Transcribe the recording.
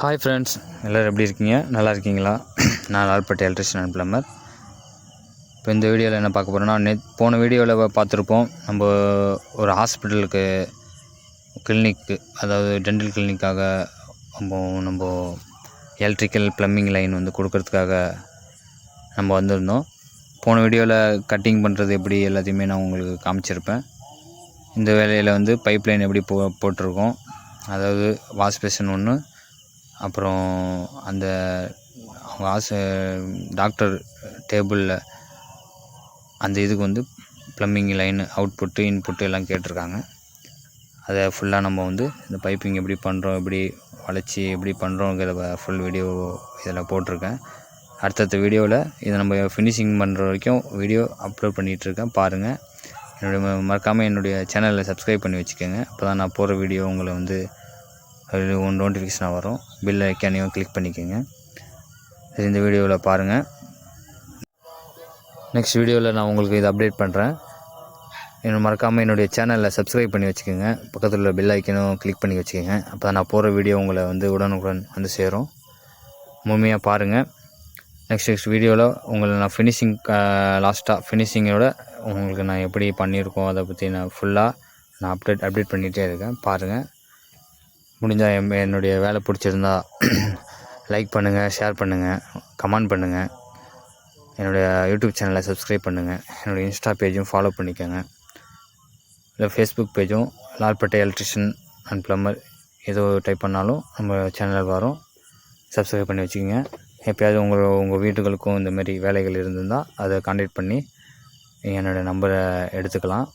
Hi friends எல்லோரும் எப்படி இருக்கீங்க? நல்லா இருக்கீங்களா? நான் லால்பட்டி எலக்ட்ரிஷியன் அண்ட் பிளம்பர் இப்போ இந்த வீடியோவில் என்ன பார்க்க போகிறோன்னா நே போன வீடியோவில் பார்த்துருப்போம். நம்ம ஒரு ஹாஸ்பிட்டலுக்கு கிளினிக்கு அதாவது டென்டல் கிளினிக்காக நம்ம நம்ம எலக்ட்ரிக்கல் ப்ளம்பிங் லைன் வந்து கொடுக்கறதுக்காக நம்ம வந்திருந்தோம். போன வீடியோவில் கட்டிங் பண்ணுறது எப்படி எல்லாத்தையுமே நான் உங்களுக்கு காமிச்சிருப்பேன். இந்த வேலையில் வந்து பைப் லைன் எப்படி போ போட்டிருக்கோம். அதாவது வாஷ் பேஷன் ஒன்று அப்புறம் அந்த அவங்க ஆசை டாக்டர் டேபிளில் அந்த இதுக்கு வந்து ப்ளம்பிங் லைனு அவுட்புட்டு இன்புட்டு எல்லாம் கேட்டிருக்காங்க. அதை ஃபுல்லாக நம்ம வந்து இந்த பைப்பிங் எப்படி பண்ணுறோம் எப்படி வளைச்சி எப்படி பண்ணுறோங்கிறத ஃபுல் வீடியோ இதில் போட்டிருக்கேன். அடுத்தடுத்த வீடியோவில் இதை நம்ம ஃபினிஷிங் பண்ணுற வரைக்கும் வீடியோ அப்லோட் பண்ணிகிட்ருக்கேன். பாருங்கள் என்னுடைய மறக்காமல் என்னுடைய சேனலில் சப்ஸ்கிரைப் பண்ணி வச்சுக்கோங்க. அப்போ தான் நான் போகிற வீடியோ உங்களை வந்து அது ஒன் நோட்டிஃபிகேஷனாக வரும். பில் ஐக்கானையும் கிளிக் பண்ணிக்கோங்க. இது இந்த வீடியோவில் பாருங்கள் நெக்ஸ்ட் வீடியோவில் நான் உங்களுக்கு இதை அப்டேட் பண்ணுறேன் இன்னும் மறக்காமல் என்னுடைய சேனலில் சப்ஸ்கிரைப் பண்ணி வச்சுக்கோங்க. பக்கத்தில் உள்ள பெல் ஐக்கனும் கிளிக் பண்ணி வச்சுக்கோங்க. அப்போ தான் நான் போகிற வீடியோ உங்களை வந்து உடனுக்குடன் வந்து சேரும். முழுமையாக பாருங்கள் நெக்ஸ்ட் நெக்ஸ்ட் வீடியோவில் உங்களை நான் ஃபினிஷிங் லாஸ்ட்டாக ஃபினிஷிங்கோட உங்களுக்கு நான் எப்படி பண்ணியிருக்கோம் அதை பற்றி நான் ஃபுல்லாக நான் அப்டேட் அப்டேட் பண்ணிகிட்டே இருக்கேன். பாருங்கள் முடிஞ்சால் என் என்னுடைய வேலை பிடிச்சிருந்தா லைக் பண்ணுங்கள் ஷேர் பண்ணுங்கள் கமெண்ட் பண்ணுங்கள் என்னுடைய யூடியூப் சேனலை சப்ஸ்கிரைப் பண்ணுங்கள் என்னுடைய இன்ஸ்டா பேஜும் ஃபாலோ பண்ணிக்கோங்க. இல்லை ஃபேஸ்புக் பேஜும் லால்பட்டை எலக்ட்ரிஷியன் அண்ட் ப்ளம்பர் ஏதோ டைப் பண்ணாலும் நம்ம சேனல் வரும். சப்ஸ்கிரைப் பண்ணி வச்சுக்கோங்க. எப்பயாவது உங்கள் உங்கள் வீட்டுகளுக்கும் இந்தமாரி வேலைகள் இருந்திருந்தால் அதை கான்டாக்ட் பண்ணி என்னோடய நம்பரை எடுத்துக்கலாம்.